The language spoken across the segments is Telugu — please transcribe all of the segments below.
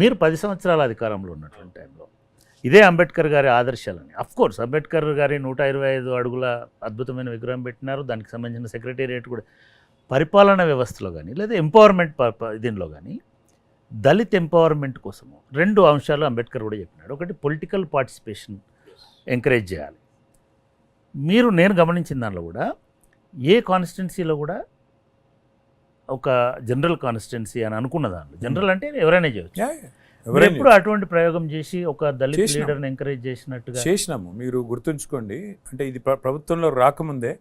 మీరు పది సంవత్సరాల అధికారంలో ఉన్నటువంటి టైంలో ఇదే అంబేద్కర్ గారి ఆదర్శాలని. అఫ్ కోర్స్ అంబేద్కర్ గారి నూట ఇరవై ఐదు అడుగుల అద్భుతమైన విగ్రహం పెట్టినారు. దానికి సంబంధించిన సెక్రటేరియట్ కూడా. పరిపాలన వ్యవస్థలో కానీ లేదా ఎంపవర్మెంట్ దీనిలో కానీ దళిత్ ఎంపవర్మెంట్ కోసము రెండు అంశాలు అంబేద్కర్ కూడా చెప్పినాడు. ఒకటి పొలిటికల్ పార్టిసిపేషన్ ఎంకరేజ్ చేయాలి. మీరు నేను గమనించిన దానిలో కూడా ఏ కాన్స్టిట్యున్సీలో కూడా ఒక జనరల్ కాన్స్టిట్యున్సీ అని అనుకున్న దాంట్లో. జనరల్ అంటే ఎవరైనా ఎవరైనా ఎప్పుడు అటువంటి ప్రయోగం చేసి ఒక దళిత. లీడర్ని ఎంకరేజ్ చేసినట్టుగా? చేసినాము. మీరు గుర్తుంచుకోండి అంటే ఇది ప్ర- ప్రభుత్వంలో రాకముందే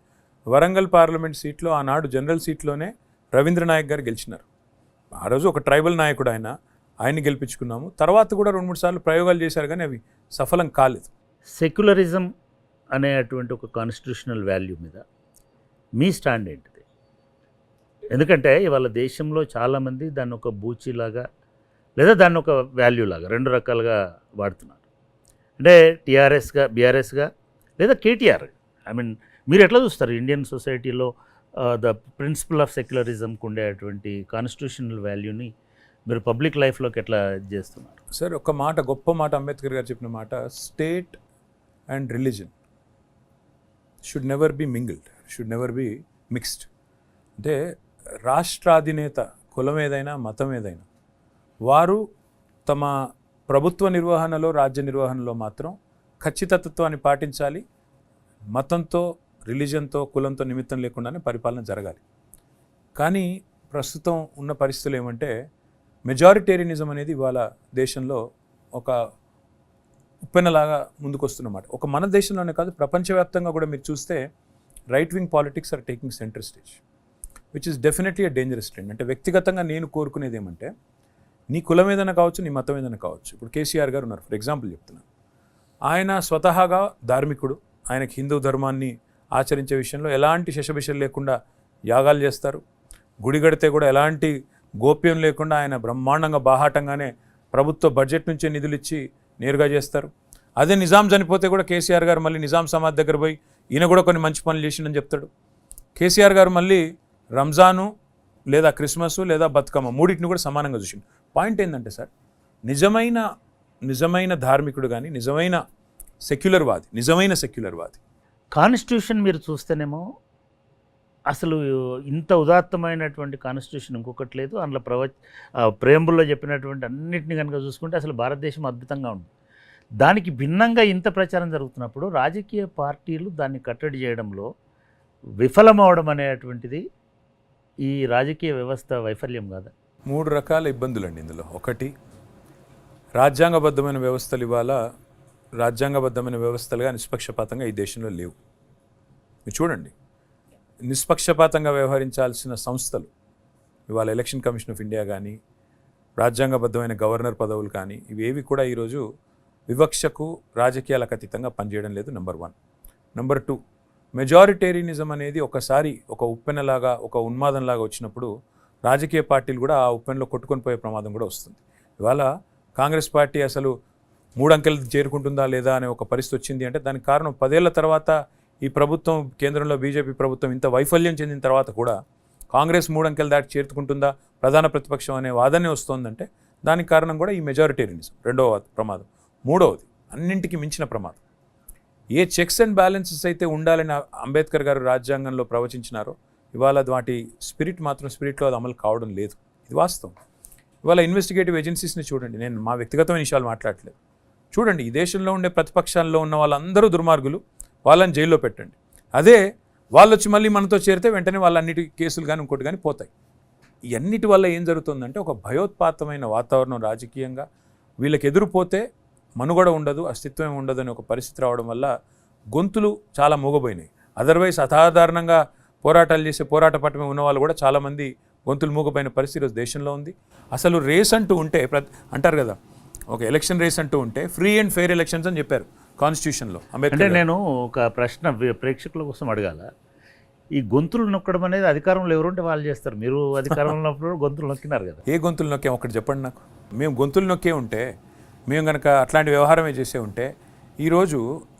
వరంగల్ పార్లమెంట్ సీట్లో ఆనాడు జనరల్ సీట్లోనే రవీంద్ర నాయక్ గారు గెలిచినారు. ఆ రోజు ఒక ట్రైబల్ నాయకుడు ఆయన ఆయన్ని గెలిపించుకున్నాము. తర్వాత కూడా రెండు మూడు సార్లు ప్రయోగాలు చేశారు కానీ అవి సఫలం కాలేదు. సెక్యులరిజం అనేటువంటి ఒక కాన్స్టిట్యూషనల్ వాల్యూ మీద మీ స్టాండ్ ఏంటిది ఎందుకంటే ఇవాళ దేశంలో చాలామంది దాన్ని ఒక బూచిలాగా లేదా దాన్ని ఒక వాల్యూలాగా రెండు రకాలుగా వాడుతున్నారు. అంటే టీఆర్ఎస్గా బీఆర్ఎస్గా లేదా కేటీఆర్. ఐ మీన్ మీరు ఎట్లా చూస్తారు? ఇండియన్ సొసైటీలో ద ప్రిన్సిపల్ ఆఫ్ సెక్యులరిజంకి ఉండేటువంటి కాన్స్టిట్యూషనల్ వాల్యూని మీరు పబ్లిక్ లైఫ్లోకి ఎట్లా చేస్తున్నారు? సార్ ఒక మాట గొప్ప మాట అంబేద్కర్ గారు చెప్పిన మాట state and religion should never be mingled should never be mixed. అంటే రాష్ట్రాధినేత కులం ఏదైనా మతం ఏదైనా వారు తమ ప్రభుత్వ నిర్వహణలో రాజ్య నిర్వహణలో మాత్రం ఖచ్చితత్వాన్ని పాటించాలి. మతంతో రిలీజన్తో కులంతో నిమిత్తం లేకుండానే పరిపాలన జరగాలి. కానీ ప్రస్తుతం ఉన్న పరిస్థితులు ఏమంటే మెజారిటేరియనిజం అనేది ఇవాళ దేశంలో ఒక ఉప్పెనలాగా ముందుకొస్తున్నమాట ఒక మన దేశంలోనే కాదు ప్రపంచవ్యాప్తంగా కూడా మీరు చూస్తే right wing politics are taking centre stage. Which is definitely a dangerous trend అంటే వ్యక్తిగతంగా నేను కోరుకునేది ఏమంటే నీ కులం ఏదైనా కావచ్చు నీ మతం ఏదైనా కావచ్చు. ఇప్పుడు కేసీఆర్ గారు ఉన్నారు ఫర్ ఎగ్జాంపుల్ చెప్తున్నాను ఆయన స్వతహాగా ధార్మికుడు ఆయనకి హిందూ ధర్మాన్ని ఆచరించే విషయంలో ఎలాంటి శశభిషలు లేకుండా యాగాలు చేస్తారు. గుడి గడితే కూడా ఎలాంటి గోప్యం లేకుండా ఆయన బ్రహ్మాండంగా బాహాటంగానే ప్రభుత్వ బడ్జెట్ నుంచే నిధులు ఇచ్చి నేరుగా చేస్తారు. అదే నిజాం చనిపోతే కూడా కేసీఆర్ గారు మళ్ళీ నిజాం సమాధి దగ్గర పోయి ఈయన కూడా కొన్ని మంచి పనులు చేసిండని చెప్తాడు. కేసీఆర్ గారు మళ్ళీ రంజాను లేదా క్రిస్మస్ లేదా బతుకమ్మ మూడింటిని కూడా సమానంగా చూసిండు. పాయింట్ ఏంటంటే సార్ నిజమైన నిజమైన ధార్మికుడు కానీ నిజమైన సెక్యులర్ వాది నిజమైన సెక్యులర్ వాది. కాన్స్టిట్యూషన్ మీరు చూస్తేనేమో అసలు ఇంత ఉదాత్తమైనటువంటి కాన్స్టిట్యూషన్ ఇంకొకటి లేదు. అందులో ప్రవ ఆ, ప్రేంబుల్లో చెప్పినటువంటి అన్నింటిని కనుక చూసుకుంటే అసలు భారతదేశం అద్భుతంగా ఉంది. దానికి భిన్నంగా ఇంత ప్రచారం జరుగుతున్నప్పుడు రాజకీయ పార్టీలు దాన్ని కట్టడి చేయడంలో విఫలమవడం అనేటువంటిది ఈ రాజకీయ వ్యవస్థ వైఫల్యం కాదా? మూడు రకాల ఇబ్బందులు అండి ఇందులో. ఒకటి రాజ్యాంగబద్ధమైన వ్యవస్థలు ఇవాళ రాజ్యాంగబద్ధమైన వ్యవస్థలుగా నిష్పక్షపాతంగా ఈ దేశంలో లేవు. మీరు చూడండి నిష్పక్షపాతంగా వ్యవహరించాల్సిన సంస్థలు ఇవాళ ఎలక్షన్ కమిషన్ ఆఫ్ ఇండియా కానీ రాజ్యాంగబద్ధమైన గవర్నర్ పదవులు కానీ ఇవేవి కూడా ఈరోజు వివక్షకు రాజకీయాలకు అతీతంగా పనిచేయడం లేదు number one. Number two majoritarianism అనేది ఒకసారి ఒక ఉప్పెనలాగా ఒక ఉన్మాదంలాగా వచ్చినప్పుడు రాజకీయ పార్టీలు కూడా ఆ ఉప్పెనలో కొట్టుకొని పోయే ప్రమాదం కూడా వస్తుంది. ఇవాళ కాంగ్రెస్ పార్టీ అసలు మూడు అంకెలు చేరుకుంటుందా లేదా అనే ఒక పరిస్థితి వచ్చింది అంటే దానికి కారణం పదేళ్ళ తర్వాత ఈ ప్రభుత్వం కేంద్రంలో బీజేపీ ప్రభుత్వం ఇంత వైఫల్యం చెందిన తర్వాత కూడా కాంగ్రెస్ మూడు అంకెలు దాటి చేరుకుంటుందా ప్రధాన ప్రతిపక్షం అనే వాదనే వస్తోందంటే దానికి కారణం కూడా ఈ మెజారిటేరియనిజం రెండవ ప్రమాదం. మూడవది అన్నింటికి మించిన ప్రమాదం. ఏ చెక్స్ అండ్ బ్యాలెన్సెస్ అయితే ఉండాలని అంబేద్కర్ గారు రాజ్యాంగంలో ప్రవచించినారో ఇవాళ వాటి స్పిరిట్ మాత్రం స్పిరిట్లో అది అమలు కావడం లేదు. ఇది వాస్తవం. ఇవాళ ఇన్వెస్టిగేటివ్ ఏజెన్సీస్ని చూడండి. నేను మా వ్యక్తిగతమైన విషయాలు మాట్లాడట్లేదు. చూడండి ఈ దేశంలో ఉండే ప్రతిపక్షాల్లో ఉన్న వాళ్ళందరూ దుర్మార్గులు వాళ్ళని జైల్లో పెట్టండి. అదే వాళ్ళు వచ్చి మళ్ళీ మనతో చేరితే వెంటనే వాళ్ళన్నిటి కేసులు కానీ ఇంకోటి కానీ పోతాయి. ఇవన్నిటి వల్ల ఏం జరుగుతుందంటే ఒక భయోత్పాతమైన వాతావరణం రాజకీయంగా వీళ్ళకి ఎదురుపోతే మనుగడ ఉండదు అస్తిత్వం ఉండదు అనే ఒక పరిస్థితి రావడం వల్ల గొంతులు చాలా మూగబోయినాయి. అదర్వైజ్ అసాధారణంగా పోరాటాలు చేసే పోరాట పట్టమే ఉన్న వాళ్ళు కూడా చాలామంది గొంతులు మూగపోయిన పరిస్థితి దేశంలో ఉంది. అసలు రేస్ అంటూ ఉంటే అంటారు కదా ఒక ఎలక్షన్ రేస్ అంటూ ఉంటే ఫ్రీ అండ్ ఫెయిర్ ఎలక్షన్స్ అని చెప్పారు కాన్స్టిట్యూషన్లో అంటే. నేను ఒక ప్రశ్న ప్రేక్షకుల కోసం అడగాల. ఈ గొంతులు నొక్కడం అనేది అధికారంలో ఎవరుంటే వాళ్ళు చేస్తారు. మీరు అధికారంలో ఉన్నప్పుడు గొంతులు నొక్కినారు కదా. ఏ గొంతులు నొక్కాం? ఒకటి చెప్పండి నాకు. మేము గొంతులు నొక్కే ఉంటే మేము కనుక అట్లాంటి వ్యవహారమే చేసే ఉంటే ఈరోజు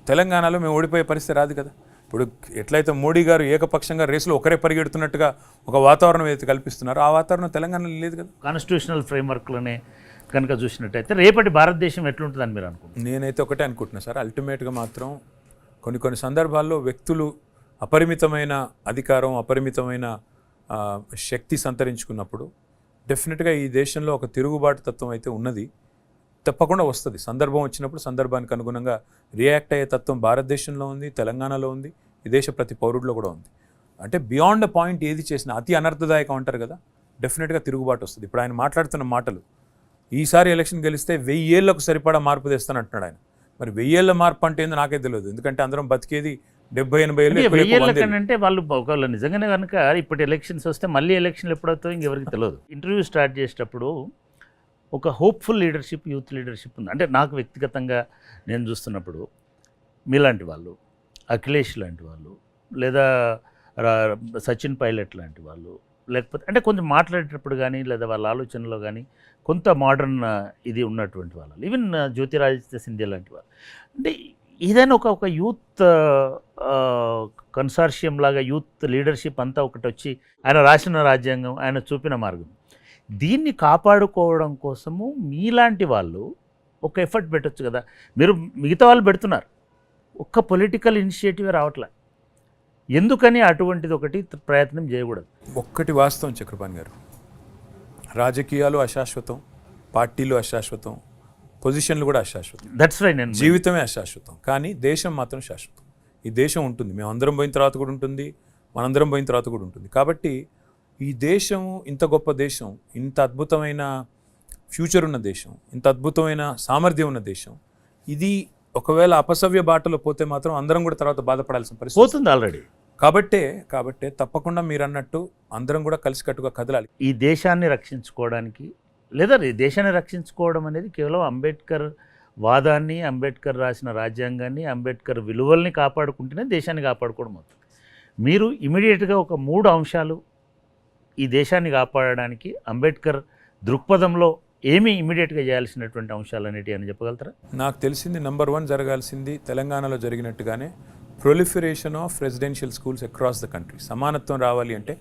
తెలంగాణలో మేము ఓడిపోయే పరిస్థితి రాదు కదా. ఇప్పుడు ఎట్లయితే మోడీ గారు ఏకపక్షంగా రేసులో ఒకరే పరిగెడుతున్నట్టుగా ఒక వాతావరణం ఏదైతే కల్పిస్తున్నారో ఆ వాతావరణం తెలంగాణలో లేదు కదా. కాన్స్టిట్యూషనల్ ఫ్రేమ్వర్క్లోనే కనుక చూసినట్టయితే రేపటి భారతదేశం ఎట్లుంటుందని మీరు అనుకుంటున్నారు? నేనైతే ఒకటే అనుకుంటున్నా సార్ అల్టిమేట్గా మాత్రం కొన్ని కొన్ని సందర్భాల్లో వ్యక్తులు అపరిమితమైన అధికారం అపరిమితమైన శక్తి సంతరించుకున్నప్పుడు డెఫినెట్గా ఈ దేశంలో ఒక తిరుగుబాటు తత్వం అయితే ఉన్నది. తప్పకుండా వస్తుంది. సందర్భం వచ్చినప్పుడు సందర్భానికి అనుగుణంగా రియాక్ట్ అయ్యే తత్వం భారతదేశంలో ఉంది తెలంగాణలో ఉంది ఈ దేశ ప్రతి పౌరుడిలో కూడా ఉంది. అంటే బియాండ్ అ పాయింట్ ఏది చేసినా అతి అనర్థదాయకం అంటారు కదా డెఫినెట్గా తిరుగుబాటు వస్తుంది. ఇప్పుడు ఆయన మాట్లాడుతున్న మాటలు ఈసారి ఎలక్షన్ గెలిస్తే వెయ్యేళ్ళకు సరిపడా మార్పు తెస్తాను అంటున్నాడు ఆయన. మరి వెయ్యేళ్ళ మార్పు అంటే ఏందో నాకే తెలియదు. ఎందుకంటే అందరం బతికేది డెబ్బై ఎనభై ఏళ్ళు అంటే వెయ్యేళ్ళ వాళ్ళు ఒకవేళ నిజంగానే కనుక ఇప్పటి ఎలక్షన్స్ వస్తే మళ్ళీ ఎలక్షన్లు ఎప్పుడవుతాయో ఇంకెవరికి తెలియదు. ఇంటర్వ్యూ స్టార్ట్ చేసేటప్పుడు ఒక హోప్ఫుల్ లీడర్షిప్ యూత్ లీడర్షిప్ ఉంది. అంటే నాకు వ్యక్తిగతంగా నేను చూస్తున్నప్పుడు మీలాంటి వాళ్ళు అఖిలేష్ లాంటి వాళ్ళు లేదా రా- సచిన్ పైలట్ లాంటి వాళ్ళు లేకపోతే అంటే కొంచెం మాట్లాడేటప్పుడు కానీ లేదా వాళ్ళ ఆలోచనలో కానీ కొంత మోడర్న్ ఇది ఉన్నటువంటి వాళ్ళు ఈవెన్ జ్యోతిరాదిత్య సింధ్యా లాంటి వాళ్ళు. అంటే ఏదైనా ఒక ఒక యూత్ కన్సార్షియం లాగా యూత్ లీడర్షిప్ అంతా ఒకటి వచ్చి ఆయన రాసిన రాజ్యాంగం ఆయన చూపిన మార్గం. దీన్ని కాపాడుకోవడం కోసము మీలాంటి వాళ్ళు ఒక ఎఫర్ట్ పెట్టొచ్చు కదా. మీరు మిగతా వాళ్ళు పెడుతున్నారు. ఒక్క పొలిటికల్ ఇనిషియేటివ్ రావట్లే. ఎందుకని అటువంటిది ఒకటి ప్రయత్నం చేయకూడదు. ఒక్కటి వాస్తవం చక్రపాణి గారు. రాజకీయాలు అశాశ్వతం పార్టీలు అశాశ్వతం పొజిషన్లు కూడా అశాశ్వతం. దట్స్ వై నేను జీవితమే అశాశ్వతం. కానీ దేశం మాత్రం శాశ్వతం. ఈ దేశం ఉంటుంది. మేము అందరం పోయిన తర్వాత కూడా ఉంటుంది. మనందరం పోయిన తర్వాత కూడా ఉంటుంది. కాబట్టి ఈ దేశం ఇంత గొప్ప దేశం ఇంత అద్భుతమైన ఫ్యూచర్ ఉన్న దేశం ఇంత అద్భుతమైన సామర్థ్యం ఉన్న దేశం. ఇది ఒకవేళ అపసవ్య బాటలో పోతే మాత్రం అందరం కూడా తర్వాత బాధపడాల్సిన పరిస్థితి పోతుంది ఆల్రెడీ కాబట్టే కాబట్టే తప్పకుండా మీరు అన్నట్టు అందరం కూడా కలిసికట్టుగా కదలాలి. ఈ దేశాన్ని రక్షించుకోవడానికి లేదా ఈ దేశాన్ని రక్షించుకోవడం అనేది కేవలం అంబేద్కర్ వాదాన్ని అంబేద్కర్ రాసిన రాజ్యాంగాన్ని అంబేద్కర్ విలువల్ని కాపాడుకుంటేనే దేశాన్ని కాపాడుకోవడం అవుతుంది. మీరు ఇమీడియట్గా ఒక మూడు అంశాలు ఈ దేశాన్ని కాపాడడానికి అంబేద్కర్ దృక్పథంలో ఏమి ఇమీడియట్గా చేయాల్సినటువంటి అంశాలు అనేటివి అని చెప్పగలుగుతారా? నాకు తెలిసింది నంబర్ వన్ జరగాల్సింది తెలంగాణలో జరిగినట్టుగానే proliferation of residential schools across the country సమానత్వం రావాలి అంటే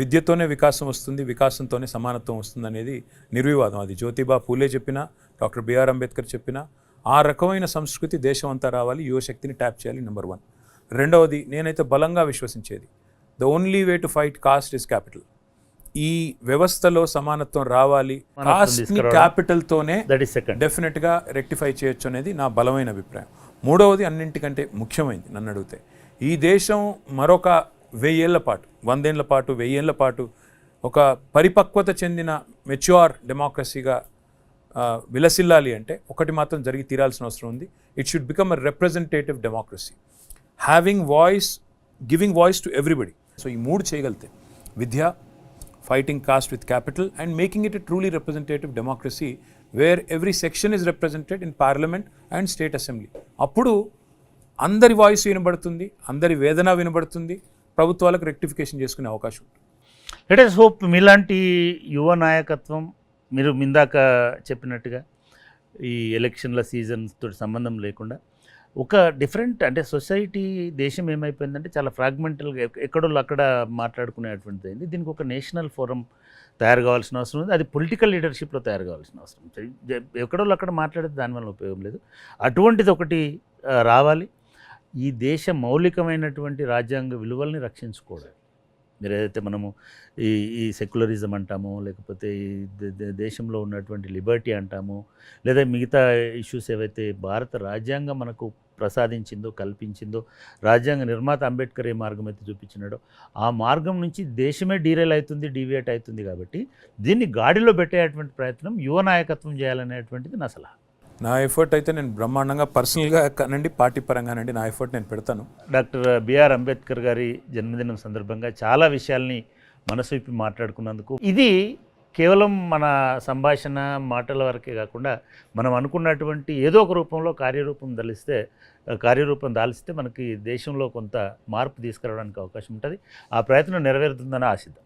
విద్యతోనే వికాసం వస్తుంది వికాసంతోనే సమానత్వం వస్తుంది అనేది నిర్వివాదం. అది జ్యోతిబా పూలే చెప్పినా డాక్టర్ బిఆర్ అంబేద్కర్ చెప్పినా ఆ రకమైన సంస్కృతి దేశం అంతా రావాలి యువశక్తిని ట్యాప్ చేయాలి నెంబర్ వన్. రెండవది నేనైతే బలంగా విశ్వసించేది. The only way to fight caste is capital ఈ వ్యవస్థలో సమానత్వం రావాలి. సమానత్వం కాస్ట్ని తీసుకురావడం. క్యాపిటల్ తోనే దట్ ఈస్ సెకండ్ డెఫినెట్గా రెక్టిఫై చేయొచ్చు అనేది నా బలమైన అభిప్రాయం. మూడవది అన్నింటికంటే ముఖ్యమైనది నన్ను అడిగితే. ఈ దేశం మరొక వెయ్యేళ్ళ పాటు వందేళ్ళ పాటు వెయ్యేళ్ళ పాటు ఒక పరిపక్వత చెందిన మెచ్యూర్ డెమోక్రసీగా విలసిల్లాలి అంటే ఒకటి మాత్రం జరిగి తీరాల్సిన అవసరం ఉంది. It should become a representative democracy having voice giving voice to everybody so ఈ మూడు చేయగలితే విద్య fighting caste with capital and making it a truly representative democracy where every section is represented in parliament and state assembly అప్పుడు అందరి వాయిస్ వినబడుతుంది అందరి వేదన వినబడుతుంది ప్రభుత్వాలకు రెక్టిఫికేషన్ చేసుకునే అవకాశం ఉంటుంది. లెట్ హోప్ మీలాంటి యువ నాయకత్వం మీరు ఇందాక చెప్పినట్టుగా ఈ ఎలక్షన్ల సీజన్తో సంబంధం లేకుండా ఒక డిఫరెంట్ అంటే సొసైటీ దేశం ఏమైపోయిందంటే చాలా ఫ్రాగ్మెంటల్గా ఎక్కడోళ్ళు అక్కడ మాట్లాడుకునేటువంటిది అయింది. దీనికి ఒక నేషనల్ ఫోరం తయారు కావాల్సిన అవసరం ఉంది. అది పొలిటికల్ లీడర్షిప్లో తయారు కావాల్సిన అవసరం. ఎక్కడోళ్ళు అక్కడ మాట్లాడితే దానివల్ల ఉపయోగం లేదు. అటువంటిది ఒకటి రావాలి. ఈ దేశ మౌలికమైనటువంటి రాజ్యాంగ విలువల్ని రక్షించుకోవడం. మీరు ఏదైతే మనము ఈ ఈ సెక్యులరిజం అంటామో లేకపోతే ఈ దేశంలో ఉన్నటువంటి లిబర్టీ అంటామో లేదా మిగతా ఇష్యూస్ ఏవైతే భారత రాజ్యాంగం మనకు ప్రసాదించిందో కల్పించిందో రాజ్యాంగ నిర్మాత అంబేద్కర్ ఏ మార్గం అయితే చూపించినాడో ఆ మార్గం నుంచి దేశమే డీరైల్ అవుతుంది డీవియేట్ అవుతుంది కాబట్టి దీన్ని గాడిలో పెట్టేటువంటి ప్రయత్నం యువ నాయకత్వం చేయాలనేటువంటిది నా సలహా. నా ఎఫర్ట్ అయితే నేను బ్రహ్మాండంగా పర్సనల్గా కానండి పార్టీ పరంగానండి నా ఎఫర్ట్ నేను పెడతాను. డాక్టర్ బిఆర్ అంబేద్కర్ గారి జన్మదినం సందర్భంగా చాలా విషయాల్ని మనసు విప్పి మాట్లాడుకున్నందుకు ఇది కేవలం మన సంభాషణ మాటల వరకే కాకుండా మనం అనుకున్నటువంటి ఏదో ఒక రూపంలో కార్యరూపం దలిస్తే కార్యరూపం దాలిస్తే మనకి దేశంలో కొంత మార్పు తీసుకురావడానికి అవకాశం ఉంటుంది. ఆ ప్రయత్నం నెరవేరుతుందని ఆశిద్దాం.